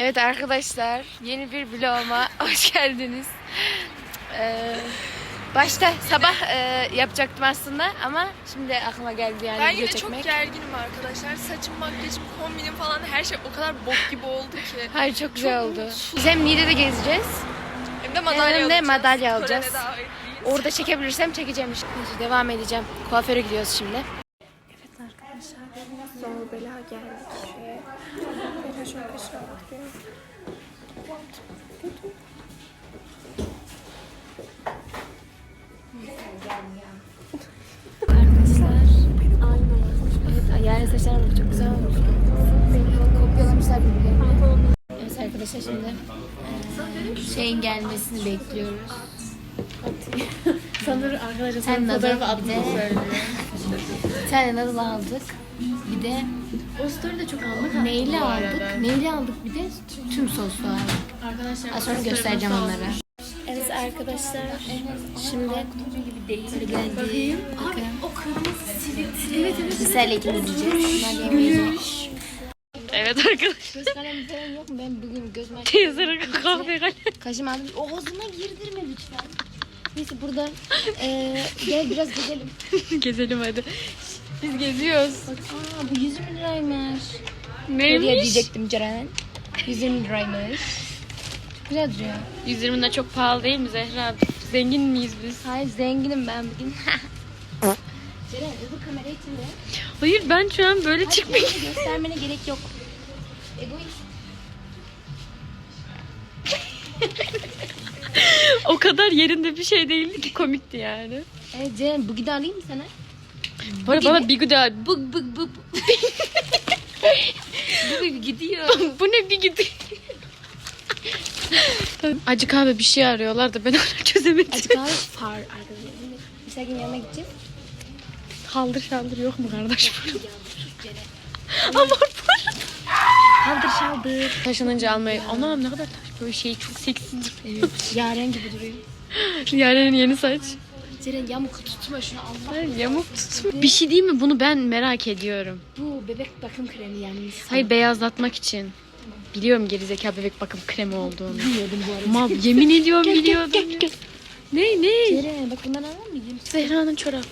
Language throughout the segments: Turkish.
Evet arkadaşlar, yeni bir vloguma hoş geldiniz. Ee, başta sabah e, yapacaktım aslında ama şimdi aklıma geldi yani Ben video yine çekmek. çok gerginim arkadaşlar. Saçım, makyajım, kombinim falan her şey o kadar bok gibi oldu ki. Hayır çok güzel Çok oldu. mutsuz. Biz hem Niğde'de gezeceğiz. Hem de madalya Hem de alacağız. madalya alacağız. Törene davetliyiz. Orada çekebilirsem çekeceğim. Neyse, devam edeceğim. Kuaföre gidiyoruz şimdi. Evet arkadaşlar, zor bela geldik. Bela şöyle aşağı şimdi şeyin gelmesini bekliyoruz. Sanırım arkadaşlar Sen nadal fotoğrafı bir atmak de- söylüyor. Bir tane nadal aldık. Bir de O story de çok anlık neyli bu aldık. arada. Neyli aldık bir de tüm soslu aldık. Arkadaşlar Az sonra story göstereceğim nasıl onları. Evet arkadaşlar. Şimdi böyle geldi. Bakın. O kırmızı siviltili. Evet evet. Sizlerle ikimiz yiyeceğiz. Bunlar. Evet arkadaşlar. Göz kalemi falan yok mu? Ben bugün göz makyajı... Teyzenin kahve kalem. Kaşım aldım. Ağzına girdirme lütfen. Neyse burada eee gel biraz gezelim. Gezelim hadi. Biz geziyoruz. Aa bu 120 liraymış. Neymiş? diyecektim Ceren. 120 liraymış. Çok güzel duruyor. 120 de çok pahalı değil mi Zehra? Zengin miyiz biz? Hayır zenginim ben bugün. Ceren öbür kamerayı çevir. Hayır ben şu an böyle çıkmayayım. Hayır, göstermene gerek yok. Egoist. o kadar yerinde bir şey değildi ki komikti yani. Evet Ceren bugün de alayım mı sana? Bu arada bana bir güzel Bug bug bug. Bu gidiyor. bu ne bir gidiyor. Acı kahve bir şey arıyorlar da ben hala çözemedim. Açık abi far arkadaşlar. Şimdi Müsakin yanına gideceğiz. Haldır şaldır yok mu kardeş? Ama Haldır şaldır. Taşınınca almayı. Anam ne kadar taş böyle şey çok seksi duruyor. Evet. Yaren gibi duruyor. Yaren'in yeni saç. Ceren yamuk tutma şunu Allah. Yamuk tutma. Bir şey değil mi? Bunu ben merak ediyorum. Bu bebek bakım kremi yani. Hayır beyazlatmak için. Biliyorum gerizekalı bebek bakım kremi olduğunu. bilmiyordum bu arada. Mal yemin ediyorum biliyordum. ya. Ne ne? Ceren bak bundan alır mıydın? Zehra'nın çorap.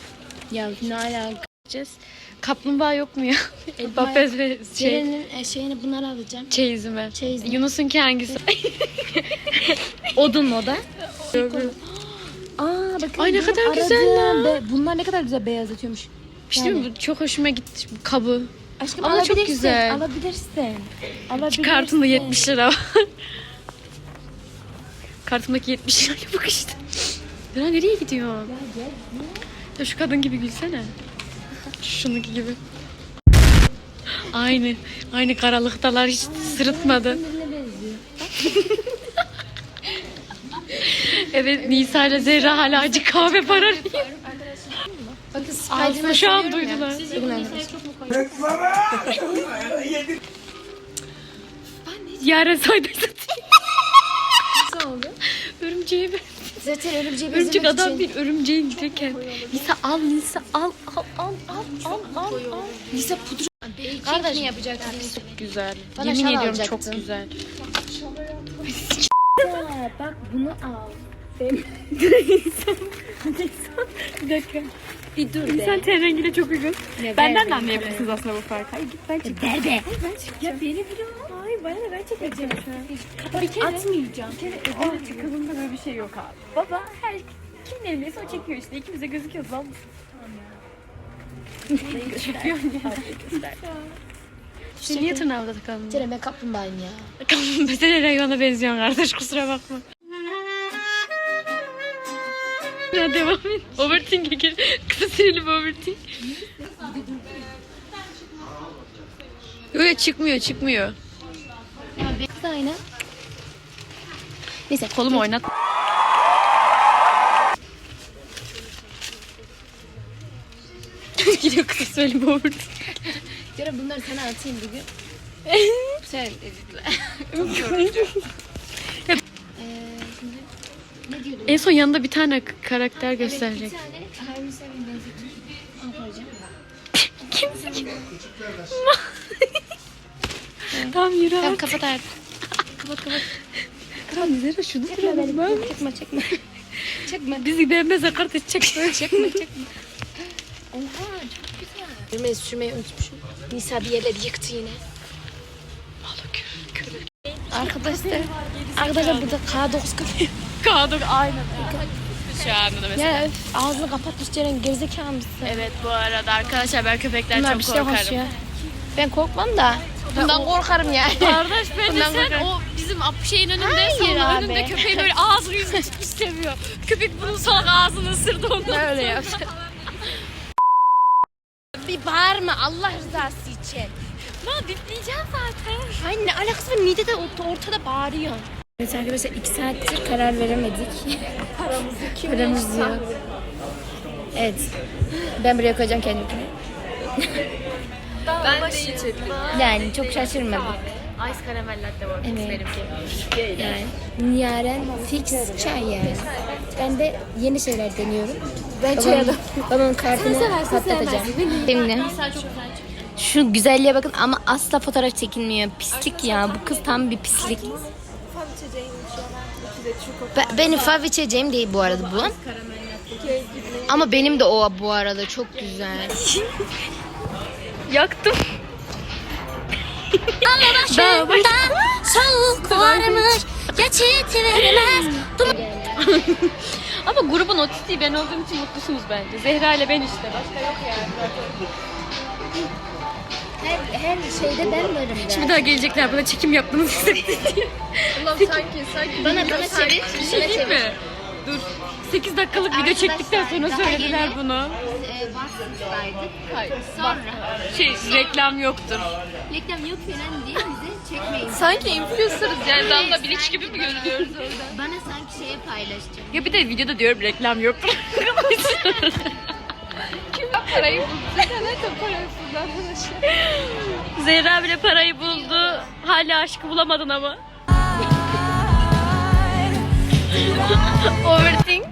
Ya ne alaka? Gideceğiz. Kaplumbağa yok mu ya? Papez ve şey, Ceren'in e, şeyini bunları alacağım. çeyizime. Çeyiz mi? Yunus'unki hangisi? Odun o da. Aa bakın. Ay ne benim kadar güzel aradığım lan. be- bunlar ne kadar güzel beyazlatıyormuş. İşte Yani. bu çok hoşuma gitti bu kabı. Aşkım Ama çok alabilirsin. güzel. Alabilirsin. Alabilirsin. Kartında 70 lira var. Kartımdaki 70 liraya bak işte. Lira nereye gidiyor? Ya şu kadın gibi gülsene. Şununki gibi. Aynı. Aynı karalıktalar hiç sırıtmadı. Evet Nisa ile Zehra hala acı kahve para Bakın şu an duydular. Yaren sayda satayım. Nasıl oldu? Örümceğe ben. Zaten örümceği Örümcek bezlemek adam için. değil örümceğin direken. Nisa al Nisa al al al al al al al. Lisa pudra. Kardeş mi yapacaksın? Çok güzel. Bana Yemin ediyorum alacaktın. çok güzel. Ha, bak bunu al. Bir dakika. Bir dur be. Sen ten rengiyle çok uygun. Ya Benden de anlayabilirsiniz aslında bu farkı. Hayır git ben çekeceğim. Ver be. Ya beni biliyor. Hayır bana ne ben çekeceğim şu an. Bir kere, Atmayacağım. bir kere evine çıkıldığında böyle bir şey yok abi. Baba her kimin evindeyse o çekiyor işte. İkimiz de gözüküyoruz lan. Ya. İşte niye tırnağımda takalım? Ceren ben kaplumbağayım ya. Mesela hayvana benziyorsun kardeş kusura bakma. Ya devam et. Overthink'e gir. Kısa süreli bir overthink. Öyle çıkmıyor çıkmıyor. Kız aynı. Neyse Kolumu oynat. Gidiyor kısa bir overthink. Ceren bunları sana atayım bugün. Sen şimdi ne diyordum? En son yanında bir tane k- karakter gösterecek. Bir tane Seven. Al koyacağım. Tamam yürü Tamam artık. kapat artık. Kapat kapat. Kapat Zehra şunu duralım ben. Çekme çekme. çekme. Bizi beğenmezse kardeş çekme. çekme çekme. Oha çok güzel. Sürmeyi sürmeyi unutmuşum. Nisa bir yerleri yıktı yine. Arkadaşlar, arkadaşlar burada K9 kapıyor. Kaldık aynen. Şu anda mesela. Ya öf, ağzını kapatmış Ceren gerizekalı mısın? Evet bu arada arkadaşlar ben köpekten Bunlar çok bir şey korkarım. konuşuyor. Ben korkmam da. Bundan korkarım yani. Kardeş bence Bundan sen korkarım. o bizim ap- şeyin önünde Hayır salonun abi. önünde köpeği böyle ağzını yüzünü tutmuş seviyor. Köpek bunun salak ağzını ısırdı onu. Öyle yaptı. Bağırma Allah rızası için. Ma bitleyeceğim zaten. Ay ne alakası var? Nide de orta- ortada bağırıyor. Evet arkadaşlar iki saattir karar veremedik. Paramızı kim Paramız yok. Evet. Ben buraya koyacağım kendimkini. Ben de içerim. Yani çok şaşırmadım. Ice karamel latte var Evet. benimki. Yani Yaren fix çay yani. Ben de yeni şeyler deniyorum. Ben çay adam. Babamın kartını patlatacağım. Şimdi. Şu güzelliğe bakın ama asla fotoğraf çekilmiyor. Pislik ya. Bu kız tam bir pislik. Be- benim fav içeceğim değil bu arada bu. Ama benim de o bu arada çok güzel. Yaktım. Başımda soğuk varmış geçit vermez. Ama grubun otistiği ben olduğum için mutlusunuz bence. Zehra ile ben işte. Başka yok yani. Her, her şeyde ben varım da. Bir daha gelecekler bana çekim yaptığınızı hissetti diye. Ulan sanki sanki Bana bana çevir. Bir şey diyeyim mi? Dur. 8 dakikalık video çektikten sonra daha söylediler yeni- bunu. Ee, Varsın'daydık. Hayır. Sonra Şey reklam yoktur. reklam yok falan diye bize çekmeyin. sanki influencer'ız yani Damla Bilic gibi mi görünüyoruz orada? Bana sanki şeye paylaşacağım. Ya bir de videoda diyorum reklam yoktur. Parayı buldu. Zaten parasız arkadaşlar. Zehra bile parayı buldu. Hala aşkı bulamadın ama. Overthink.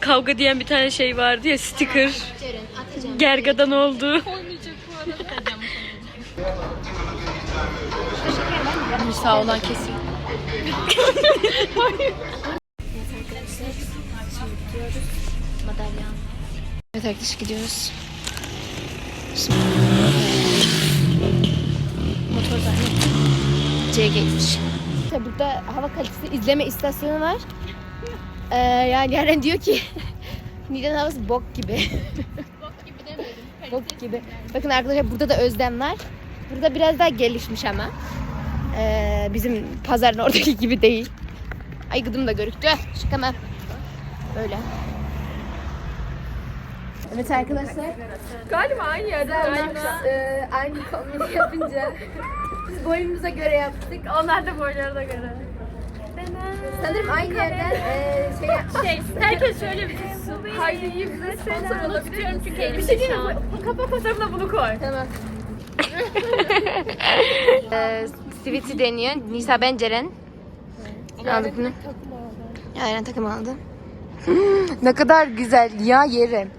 Kavga diyen bir tane şey vardı ya sticker. Gergadan oldu. Sağ olan kesin. Madalya. Evet arkadaşlar gidiyoruz. Motor zahmet. C'ye geçmiş. Burada hava kalitesi izleme istasyonu var. Ee, yani Yaren diyor ki Niğde'nin havası bok gibi. bok gibi demedim. bok gibi. Bakın arkadaşlar burada da özlem var. Burada biraz daha gelişmiş ama. Ee, bizim pazarın oradaki gibi değil. Ay gıdım da görüktü. Şaka Böyle. Evet arkadaşlar. Galiba aynı yerde galiba. e, aynı kombini yapınca biz boyumuza göre yaptık. Onlar da boylarına göre. Sanırım aynı yerden e, şey. Şey, herkes şöyle bir tutsun. Haydi iyi bize sponsor olabilir misin? çünkü elimde bir şey diyeyim mi? Kapak fotoğrafına bunu koy. Tamam. ee, Sweetie deniyor. Nisa ben Ceren. Aldık bunu. Aynen takım aldı. ne kadar güzel ya yerim.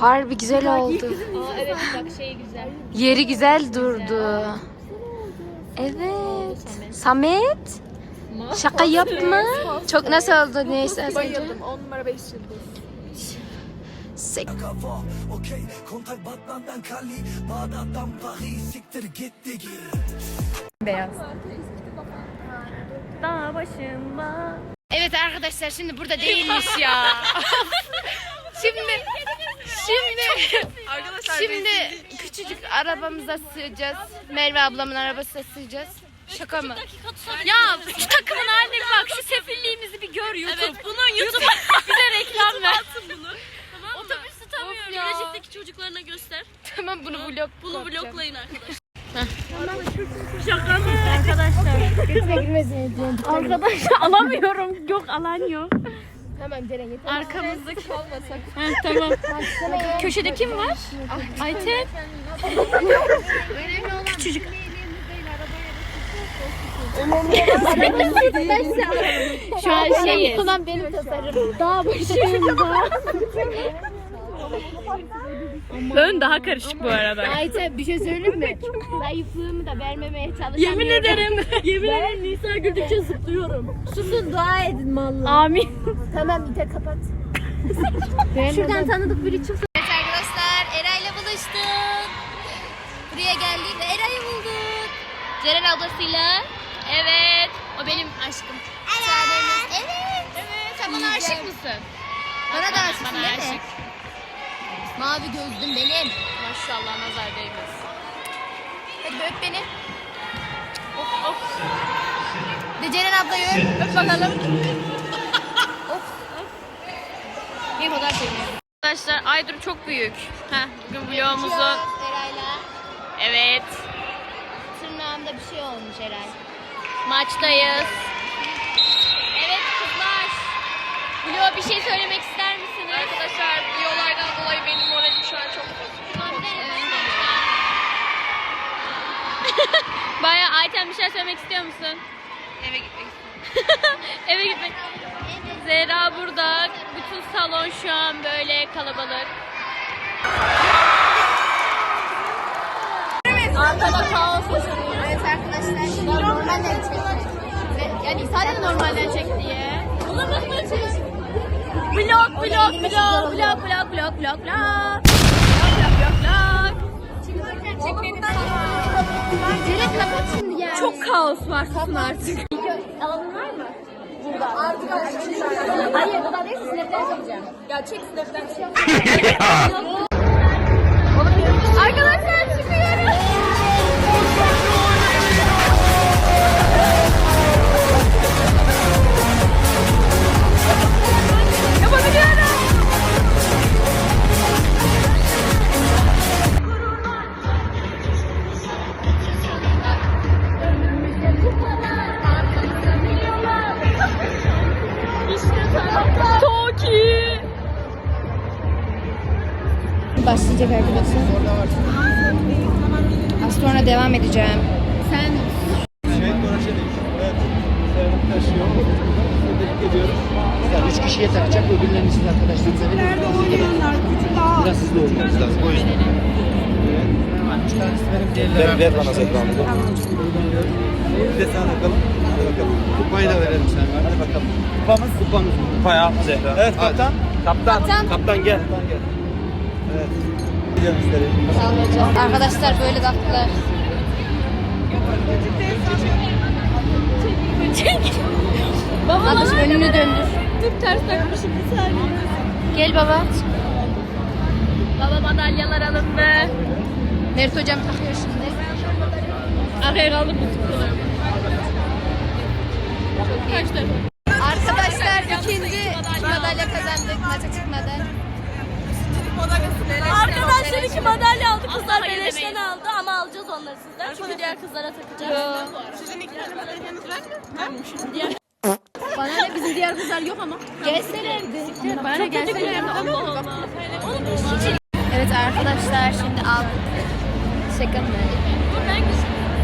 Harbi güzel oldu. Aa evet bak şey güzel. Yeri güzel durdu. Evet. Samet. Şaka yapma. Çok nasıl oldu neyse. Bayıldım. 10 numara 5 yıldız. Sek. kafa Okey kontak Batman'dan Kali Bağdat'tan Paris Siktir gitti gir Dağ başında. Evet arkadaşlar şimdi burada değilmiş ya. şimdi şimdi Arkadaşlar şimdi küçücük arabamıza sığacağız. Merve ablamın arabasına sığacağız. Şaka mı? Ya şu takımın haline bir bak. Şu sefilliğimizi bir gör YouTube. Evet bunun YouTube bize reklam ver. bunu. Tamam mı? Otobüs tutamıyor. Gelecekteki çocuklarına göster. Tamam bunu vlog. Bunu vloglayın arkadaşlar. Girmesin diye. Arkadaşlar alamıyorum. Yok alan yok. Tamam Ceren yeter. Arkamızdaki olmasak. Ha, tamam. Köşede kim var? Ayten. Küçücük. Şu an şeyiz. Olan benim tasarımım. Dağ başında. Ön daha karışık bu arada. Ayça bir şey söyleyeyim mi? Zayıflığımı da vermemeye çalışamıyorum. Yemin ederim. Yemin ederim Nisa güldükçe zıplıyorum. Susun dua edin valla. Amin. Tamam İte kapat. Şuradan tanıdık biri çıksın. Evet arkadaşlar Eray'la buluştuk. Buraya geldik ve Eray'ı bulduk. Ceren ablasıyla. Evet. O benim aşkım. Evet. Evet. Evet. Sen bana aşık mısın? Bana da aşıksın Bana değil mi? Mavi gözlüm benim. Maşallah nazar değmez. Hadi öp beni. Of of. De Ceren ablayı öp. Öp bakalım. of. Bir fotoğraf çekiyorum. Arkadaşlar Aydur çok büyük. Heh, bugün vlogumuzun Eray'la. evet Tırnağımda bir şey olmuş Eray. maçtayız. Evet kızlar. Vlog'a bir şey söylemek ister misiniz? Arkadaşlar bir olaydan dolayı benim moralim şu an çok bozuk. Baya Ayten bir şey söylemek istiyor musun? Eve gitmek istiyorum. Eve gitmek. Zehra burada. Bütün salon şu an böyle kalabalık. Arkada kaos. Evet arkadaşlar. Normalden çekti. Yani sadece normalden çek diye. Vlog, vlog, vlog, vlog, vlog, vlog, vlog, vlog. Vlog, vlog, vlog, vlog. Ceren kapat şimdi ya. Çok kaos var susun artık. Alanın var mı? Burada. Hayır, burada değil, snap'ten çekeceğim. Ya çek snap'ten çek. Arkadaşlar Başlayacak arkadaşlar. Az sonra devam edeceğim. Sen. Yani üç kişiye takacak öbürlerini siz arkadaşlarınıza verin. Nerede oynuyorlar? Biraz hızlı olmanız lazım. O yüzden. Ver, ver bana Zehra'nı. Bir de sana bakalım. Kupayı da verelim sen. Hadi bakalım. Kupamız? Kupamız. Kupaya Zehra. Evet kaptan. Kaptan. Kaptan. gel. Kaptan gel. Evet. Arkadaşlar böyle tatlılar. Baba bana önünü döndür. Dur ters takmışım bir saniye. Gel baba. Baba madalyalar alındı. Mert hocam takıyor şimdi. Bütün Kaçtı. Arkadaşlar ikinci madalya kazandık maça çıkmadan. Arkadaşlar iki madalya aldı. Kızlar beleşten aldı ama alacağız onları sizden. Çünkü diğer kızlara takacağız. Bana ne bizim diğer kızlar yok ama. Gelselerdi. Bana gelseler Allah Allah. Evet arkadaşlar şimdi aldık. Şaka mı?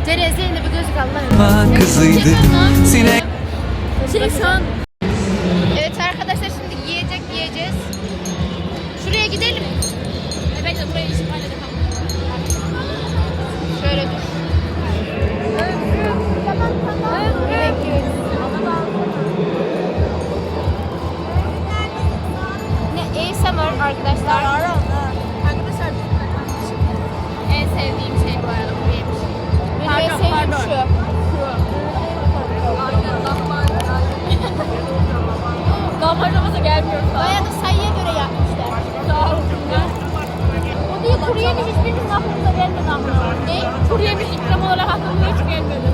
Ceren senin de bir gözlük Allah'ım. kızıydı sinek Şey şu an. Evet arkadaşlar şimdi kuru yemiş hiçbirimiz aklımıza gelmedi ama. Ne? Kuru yemiş ikram olarak aklımıza hiç gelmedi.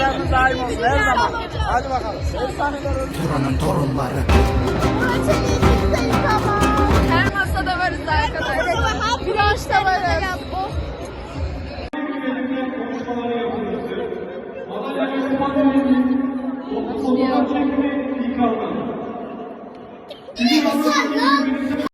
başarınız daim olsun her zaman. Hadi bakalım. Efsaneler olsun. Turanın torunları Her masada varız arkadaşlar. Branşta varız. Cinsiyetçi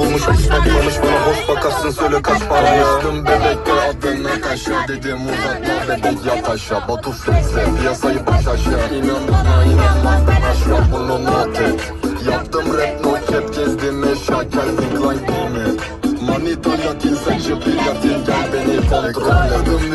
bulmuş bakmamış bana boş bakarsın söyle kaç para. Yaştım bebekte adını kaşa dedim uzatma bebek yat aşağı. Batu Flexe piyasayı baş aşağı. İnanma inanmaz ben aşağı bunu not et. Yaptım rap no cap gezdim eşya Klein değil mi? Manita yatin saçı platin gel beni kontrol